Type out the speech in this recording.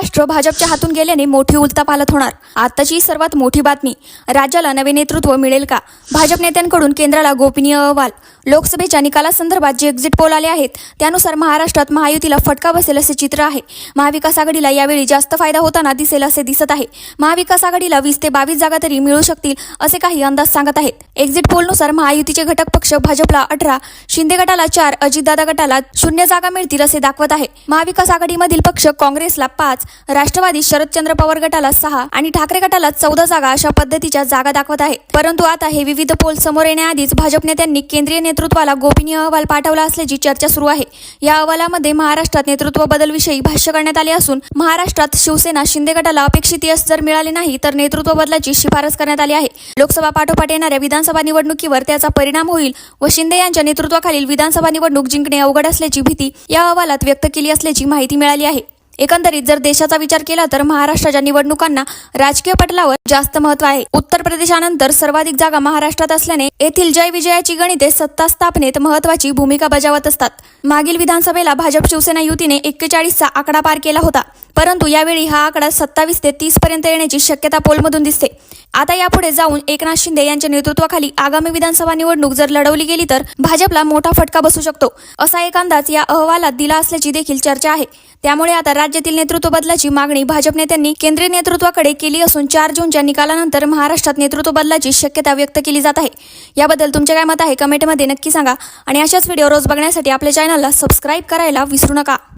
महाराष्ट्र भाजपच्या हातून गेल्याने मोठी उलतापालत होणार. आताची सर्वात मोठी बातमी. राज्याला नवे नेतृत्व मिळेल का? भाजप नेत्यांकडून केंद्राला गोपनीय अहवाल. लोकसभेच्या निकालासंदर्भात जे एक्झिट पोल आले आहेत त्यानुसार महाराष्ट्रात महायुतीला फटका बसेल असे चित्र आहे. महाविकास आघाडीला यावेळी जास्त फायदा होताना दिसेल असे दिसत आहे. महाविकास आघाडीला वीस ते बावीस जागा तरी मिळू शकतील असे काही अंदाज सांगत आहेत. एक्झिट पोलनुसार महायुतीचे घटक पक्ष भाजपला अठरा शिंदे गटाला चार अजितदादा गटाला शून्य जागा मिळतील असे दाखवत आहे. महाविकास आघाडीमधील पक्ष काँग्रेसला पाच राष्ट्रवादी शरदचंद्र पवार गटाला सहा आणि ठाकरे गटाला चौदा जागा अशा पद्धतीच्या जागा दाखवत आहे. परंतु आता हे विविध पोल समोर येण्याआधीच भाजप नेत्यांनी केंद्रीय नेतृत्वाला गोपनीय अहवाल पाठवला असल्याची चर्चा सुरू आहे. या अहवालामध्ये महाराष्ट्रात नेतृत्व बदलविषयी भाष्य करण्यात आले असून महाराष्ट्रात शिवसेना शिंदे गटाला अपेक्षित यश जर मिळाले नाही तर नेतृत्व बदलाची शिफारस करण्यात आली आहे. लोकसभा पाठोपाठ येणाऱ्या विधानसभा निवडणुकीवर त्याचा परिणाम होईल व शिंदे यांच्या नेतृत्वाखालील विधानसभा निवडणूक जिंकणे अवघड असल्याची भीती या अहवालात व्यक्त केली असल्याची माहिती मिळाली आहे. एकंदरीत जर देशाचा विचार केला तर महाराष्ट्राच्या निवडणुकांना राजकीय पटलावर जास्त महत्त्व आहे. उत्तर प्रदेशानंतर सर्वाधिक जागा महाराष्ट्रात असल्याने येथील जय विजयाची गणिते सत्ता स्थापनेत महत्वाची भूमिका बजावत असतात. मागील विधानसभेला भाजप शिवसेना युतीने एक्केचाळीसचा आकडा पार केला होता. परंतु यावेळी हा आकडा सत्तावीस ते तीस पर्यंत येण्याची शक्यता पोलमधून दिसते. आता यापुढे जाऊन एकनाथ शिंदे यांच्या नेतृत्वाखाली आगामी विधानसभा निवडणूक जर लढवली गेली तर भाजपला मोठा फटका बसू शकतो. असा एक अंदाज या अहवालात दिला असल्याची देखील चर्चा आहे. त्यामुळे आता राज्यातील नेतृत्व बदलाची मागणी भाजप नेत्यांनी केंद्रीय नेतृत्वाकडे केली असून चार जूनच्या निकालानंतर महाराष्ट्रात नेतृत्व बदलाची शक्यता व्यक्त केली जात आहे. याबद्दल तुमचे काय मत आहे? कमेंटमध्ये नक्की सांगा. आणि अशाच व्हिडिओ रोज बघण्यासाठी आपल्या चॅनलला सबस्क्राईब करायला विसरू नका.